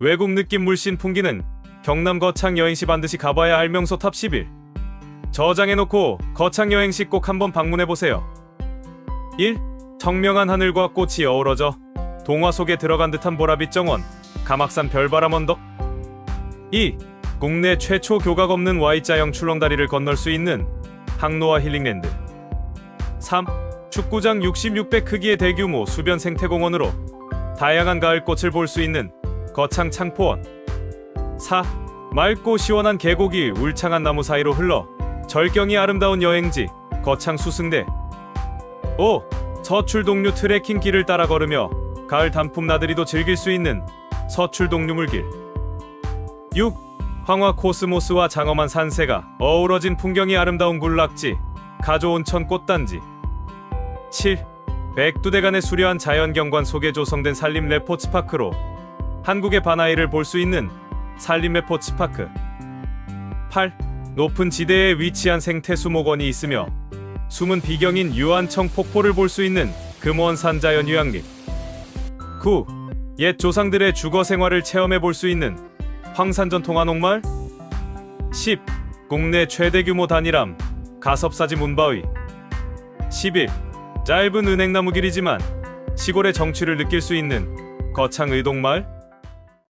외국 느낌 물씬 풍기는 경남 거창 여행시 반드시 가봐야 할 명소 탑 11. 저장해놓고 거창 여행시 꼭 한번 방문해보세요. 1. 청명한 하늘과 꽃이 어우러져 동화 속에 들어간 듯한 보라빛 정원, 가막산 별바람 언덕. 2. 국내 최초 교각 없는 Y자형 출렁다리를 건널 수 있는 항로와 힐링랜드. 3. 축구장 66배 크기의 대규모 수변 생태공원으로 다양한 가을꽃을 볼 수 있는 거창 창포원 4. 맑고 시원한 계곡이 울창한 나무 사이로 흘러 절경이 아름다운 여행지 거창 수승대 5. 서출동류 트레킹 길을 따라 걸으며 가을 단풍 나들이도 즐길 수 있는 서출동류 물길 6. 황화 코스모스와 장엄한 산세가 어우러진 풍경이 아름다운 굴락지 가조온천 꽃단지 7. 백두대간의 수려한 자연경관 속에 조성된 산림 레포츠파크로 한국의 바나이를 볼 수 있는 산림 레포츠파크 8. 높은 지대에 위치한 생태수목원이 있으며 숨은 비경인 유한청 폭포를 볼 수 있는 금원산 자연휴양림 9. 옛 조상들의 주거 생활을 체험해 볼 수 있는 황산전 통 한옥마을 10. 국내 최대 규모 단일함 가섭사지 문바위 11. 짧은 은행나무 길이지만 시골의 정취를 느낄 수 있는 거창 의동마을